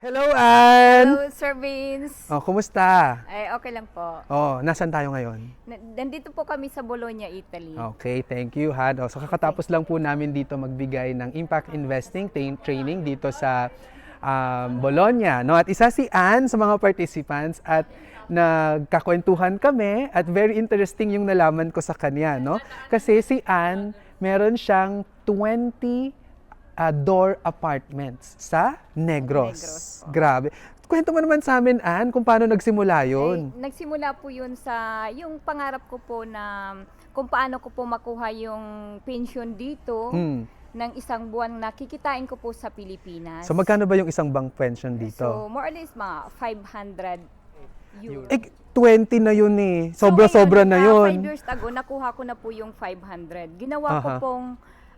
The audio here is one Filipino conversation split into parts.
Hello, Ann! Hello, Sir Vince. Oh, kumusta? Ay, okay lang po. Oh, nasan tayo ngayon? Na- Nandito po kami sa Bologna, Italy. Okay, thank you, Han. Oh, so kakatapos lang po namin dito magbigay ng impact investing tra- training dito sa um, Bologna. No? At isa si Ann sa mga participants at nagkakwentuhan kami at very interesting yung nalaman ko sa kanya. No? Kasi si Ann, meron siyang 20 uh, door apartments sa Negros. Negros, oh. Grabe. Kwento mo naman sa amin, Ann, kung paano nagsimula yun. Ay, nagsimula po yun sa yung pangarap ko po na kung paano ko po makuha yung pension dito Mm. ng isang buwan na kikitain ko po sa Pilipinas. So magkano ba yung isang bank pension dito? So, more or less mga 500 euro. eh, 20 na yun eh. So, Sobra-sobra ngayon, na ah, yun. five years ago, nakuha ko na po yung 500. Ginawa ko Aha. pong,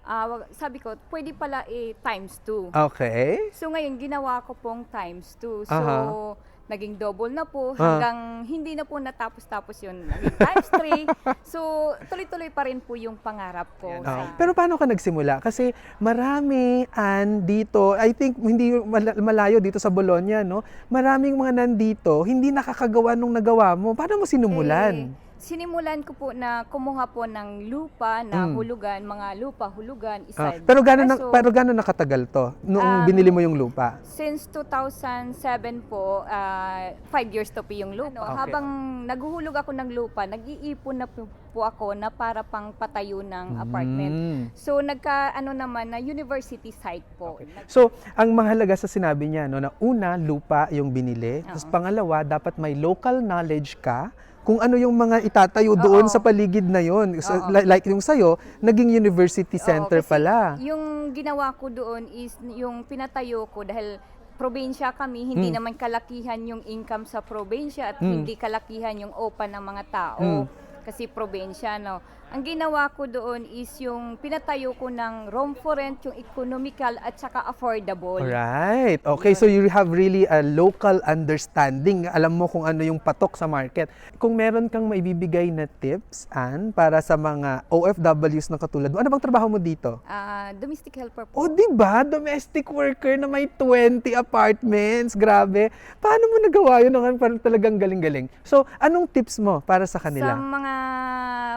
ah, wag- sabi ko, pwede pala eh, times 2. Okay. So ngayon, ginawa ko pong times 2. So, Aha. naging double na po Ah. hanggang hindi na po natapos-tapos yun. Naging times 3. so, tuloy-tuloy pa rin po yung pangarap ko. Ah, sa- pero paano ka nagsimula? Kasi marami an dito, I think hindi mala- malayo dito sa Bologna, no? Maraming mga nandito, hindi nakakagawa nung nagawa mo. Paano mo sinumulan? Eh, sinimulan ko po na kumuha po ng lupa na Mm. hulugan, mga lupa, hulugan, Ah, pero gano'n na, pero gano'n nakatagal to nung Um, binili mo yung lupa? Since 2007 po, ah, five years to po yung lupa. Okay. Habang naghuhulog ako ng lupa, nag-iipon na po, po ako na para pang patayo ng apartment. Mm. So nagka ano naman na university site po. So, ang mahalaga sa sinabi niya, no, na una, lupa yung binili. Tapos pangalawa, dapat may local knowledge ka kung ano yung mga itatayo doon Oo. sa paligid na yon. So, Oo. li- like yung sa'yo, naging university center kasi pala. Yung ginawa ko doon is yung pinatayo ko dahil probinsya kami, hindi Mm. naman kalakihan yung income sa probinsya at Mm. hindi kalakihan yung OPA ng mga tao. Mm. Kasi probinsya, no. Ang ginawa ko doon is yung pinatayo ko ng room for rent, yung economical at saka affordable. Alright. Okay, so you have really a local understanding. Alam mo kung ano yung patok sa market. Kung meron kang maibibigay na tips, Ann, para sa mga OFWs na katulad mo, ano bang trabaho mo dito? Ah, domestic helper po. O, di ba? Domestic worker na may 20 apartments. Grabe. Paano mo nagawa yun? Ang parang talagang galing-galing. So, anong tips mo para sa Sa kanila? mga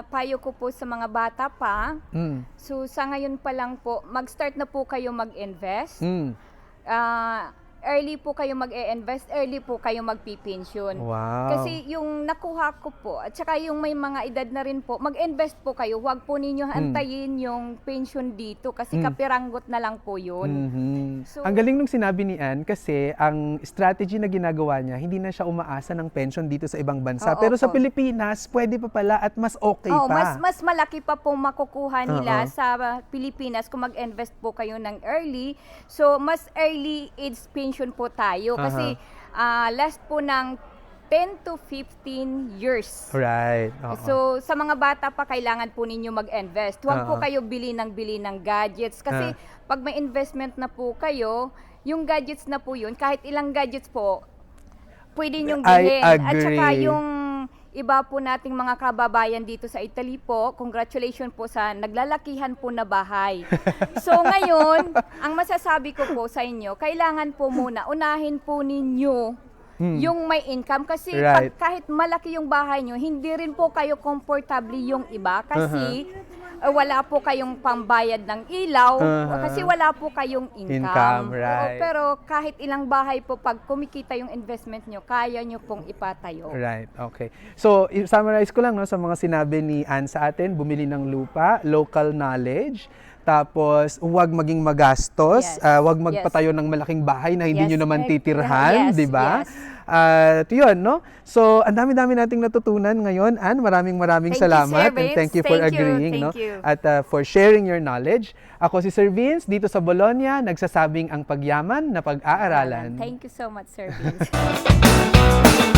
payo ko po sa mga bata pa, Mm. So sa ngayon pa lang po, mag-start na po kayo mag-invest. Mm. Ah, early po kayo mag-e-invest, early po kayo magpipensyon. Wow. Kasi yung nakuha ko po, at saka yung may mga edad na rin po, mag-invest po kayo. Huwag po ninyo antayin yung pension dito kasi Mm. kapiranggot na lang po yun. Mhm. So- ang galing nung sinabi ni Ann kasi ang strategy na ginagawa niya, hindi na siya umaasa ng pension dito sa ibang bansa. Oo Pero sa po. Pilipinas, pwede pa pala at mas okay Oo, pa. mas mas malaki pa po makukuha nila Oo. sa Pilipinas kung mag-invest po kayo ng early. So mas early age pension po tayo kasi ah, last po ng 10 to 15 years. Right. Oo. So sa mga bata pa kailangan po ninyo mag-invest. Huwag po kayo bili ng bili ng gadgets kasi Ah. pag may investment na po kayo, yung gadgets na po yun, kahit ilang gadgets po, pwede nyong I bilhin. At saka yung iba po nating mga kababayan dito sa Italy po, congratulations po sa naglalakihan po na bahay. so ngayon, ang masasabi ko po sa inyo, kailangan po muna, unahin po ninyo Hmm. yung may income kasi Right. pag, kahit malaki yung bahay nyo, hindi rin po kayo comfortable yung iba kasi uh, wala po kayong pambayad ng ilaw Uh-huh. kasi wala po kayong income. Income, Oo, right. pero kahit ilang bahay po, pag kumikita yung investment nyo, kaya nyo pong ipatayo. Right, okay. So, i-summarize ko lang no, sa mga sinabi ni Ann sa atin, bumili ng lupa, local knowledge, tapos huwag maging magastos, Yes. ah, huwag magpatayo ng malaking bahay na hindi Yes, nyo naman titirhan, yes, di ba? yes. At yun, no? So, ang dami-dami nating natutunan ngayon. Ann, maraming maraming Thank you, salamat Sir and thank you for Thank you, agreeing, no? thank you. At ah, for sharing your knowledge. Ako si Sir Vince, dito sa Bologna, nagsasabing ang pagyaman na pag-aaralan. Thank you so much, Sir Vince.